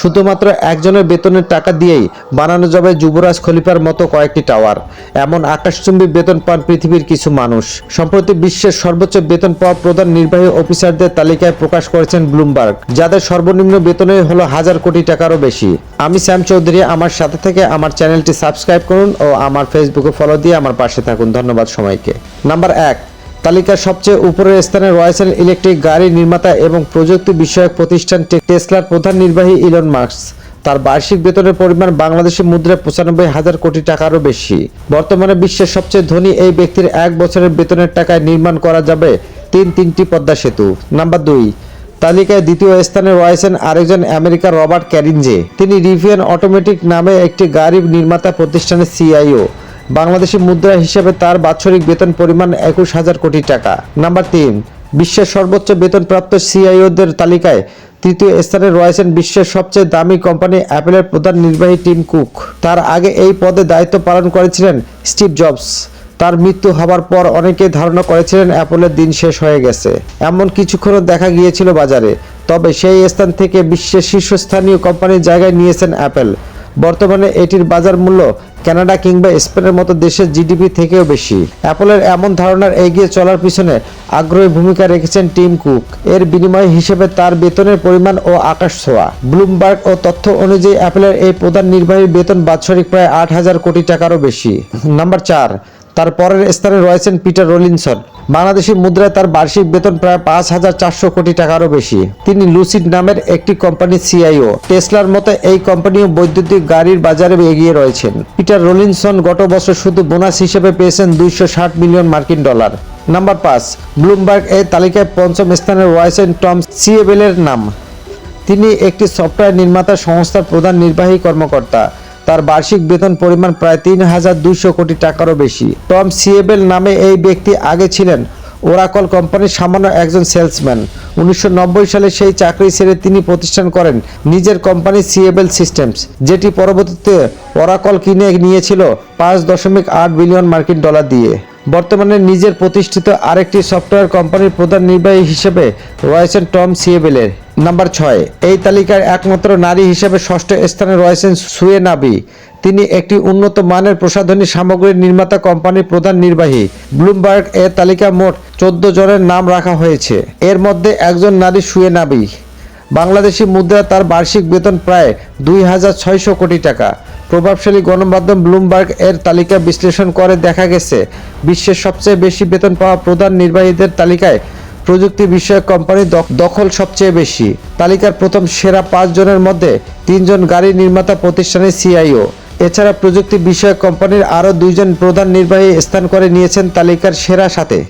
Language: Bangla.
শুধুমাত্র একজনের বেতনের টাকা দিয়েই বানানো যাবে যুবরাজ খলিফার মতো কয়েকটি টাওয়ার। এমন আকাশচুম্বী বেতন পান পৃথিবীর কিছু মানুষ। সম্প্রতি বিশ্বের সর্বোচ্চ বেতন পাওয়া প্রধান নির্বাহী অফিসারদের তালিকায় প্রকাশ করেছেন ব্লুমবার্গ, যাদের সর্বনিম্ন বেতনই হলো হাজার কোটি টাকারও বেশি। আমি শ্যাম চৌধুরী, আমার সাথে থেকে আমার চ্যানেলটি সাবস্ক্রাইব করুন ও আমার ফেসবুকে ফলো দিয়ে আমার পাশে থাকুন। ধন্যবাদ সবাইকে। নাম্বার এক তালিকার সবচেয়ে উপরের স্থানে রয়েছেন ইলেকট্রিক গাড়ি নির্মাতা এবং প্রযুক্তি বিষয়ক প্রতিষ্ঠান টেসলার প্রধান নির্বাহী ইলন মার্কস তার বার্ষিক বেতনের পরিমাণ বাংলাদেশি মুদ্রায় পঁচানব্বই হাজার কোটি টাকারও বেশি। বর্তমানে বিশ্বের সবচেয়ে ধনী এই ব্যক্তির এক বছরের বেতনের টাকায় নির্মাণ করা যাবে তিন তিনটি পদ্মা সেতু। নাম্বার দুই, তালিকায় দ্বিতীয় স্থানে রয়েছেন আরেকজন আমেরিকার রবার্ট ক্যারিনজে তিনি রিভিয়ান অটোমেটিক নামে একটি গাড়ি নির্মাতা প্রতিষ্ঠানের সিআইও। বাংলাদেশি মুদ্রা হিসেবে তার বাৎসরিক বেতন পরিমাণ একুশ হাজার কোটি টাকা। নাম্বার তিন, বিশ্বের সর্বোচ্চ বেতনপ্রাপ্ত সিআইওদের তালিকায় তৃতীয় স্থানে রয়েছেন বিশ্বের সবচেয়ে দামি কোম্পানি অ্যাপেলের প্রধান নির্বাহী টিম কুক। তার আগে এই পদে দায়িত্ব পালন করেছিলেন স্টিভ জবস। তার মৃত্যু হবার পর অনেকে ধারণা করেছিলেন অ্যাপলের দিন শেষ হয়ে গেছে। এমন কিছুক্ষণও দেখা গিয়েছিল বাজারে, তবে সেই স্থান থেকে বিশ্বের শীর্ষস্থানীয় কোম্পানির জায়গায় নিয়েছেন অ্যাপেল। বর্তমানে এটির বাজার মূল্য কানাডা কিংবা স্পেনের মতো দেশের জিডিপি থেকেও বেশি। অ্যাপলের এমন ধারণার এগিয়ে চলার পিছনে আগ্রহী ভূমিকা রেখেছেন টিম কুক। এর বিনিময় হিসেবে তার বেতনের পরিমাণ ও আকাশ ছোঁয়া। ব্লুমবার্গ ও তথ্য অনুযায়ী অ্যাপলের এই প্রধান নির্বাহী বেতন বাৎসরিক প্রায় আট হাজার কোটি টাকারও বেশি। নাম্বার চার তার পরের স্থানে রয়েছেন পিটার রোলিনসন। বাংলাদেশি মুদ্রায় তার বার্ষিক বেতন প্রায় পাঁচ হাজার চারশো কোটি টাকারও বেশি। তিনি লুসিড নামের একটি কোম্পানির সিআইও। টেসলার মতো, এই কোম্পানিও বৈদ্যুতিক গাড়ির বাজারে এগিয়ে রয়েছেন। পিটার রোলিনসন গত বছর শুধু বোনাস হিসেবে পেয়েছেন দুইশো ষাট মিলিয়ন মার্কিন ডলার। নাম্বার পাঁচ, ব্লুমবার্গ এই তালিকায় পঞ্চম স্থানে রয়েছেন টম সিএবেলের নাম। তিনি একটি সফটওয়্যার নির্মাতা সংস্থার প্রধান নির্বাহী কর্মকর্তা। তার বার্ষিক বেতন পরিমাণ প্রায় তিন হাজার দুইশো কোটি টাকারও বেশি। টম সিএবেল নামে এই ব্যক্তি আগে ছিলেন। ওরাকল কোম্পানির সামান্য একজন সেলসম্যান। উনিশশো নব্বই সালে সেই চাকরি ছেড়ে তিনি প্রতিষ্ঠান করেন নিজের কোম্পানি সিএবেল সিস্টেমস, যেটি পরবর্তীতে ওরাকল কিনে নিয়েছিল পাঁচ দশমিক আট বিলিয়ন মার্কিন ডলার দিয়ে। বর্তমানে নিজের প্রতিষ্ঠিত আরেকটি সফটওয়্যার কোম্পানির প্রধান নির্বাহী হিসেবে রয়েছেন টম সিএবেলের নাম্বার ছয়, এই তালিকার একমাত্র নারী হিসেবে ষষ্ঠ স্থানে রয়েছেন সুয়ে নাবি তিনি একটি উন্নত মানের প্রসাধনী সামগ্রীর নির্মাতা কোম্পানির প্রধান নির্বাহী। ব্লুমবার্গ এর তালিকা মোট চোদ্দ জনের নাম রাখা হয়েছে। এর মধ্যে একজন নারী সুয়ে নাবি বাংলাদেশি মুদ্রা তার বার্ষিক বেতন প্রায় দুই হাজার ছয়শো কোটি টাকা। প্রভাবশালী গণমাধ্যম ব্লুমবার্গ এর তালিকা বিশ্লেষণ করে দেখা গেছে, বিশ্বের সবচেয়ে বেশি বেতন পাওয়া প্রধান নির্বাহীদের তালিকায় প্রযুক্তি বিষয়ক কোম্পানি দখ- দখল সবচেয়ে বেশি। তালিকার প্রথম সেরা পাঁচ জনের মধ্যে তিনজন গাড়ি নির্মাতা প্রতিষ্ঠানের সিআইও। এছাড়া প্রযুক্তি বিষয়ক কোম্পানির আরও দুইজন প্রধান নির্বাহী স্থান করে নিয়েছেন তালিকার সেরা সাথে।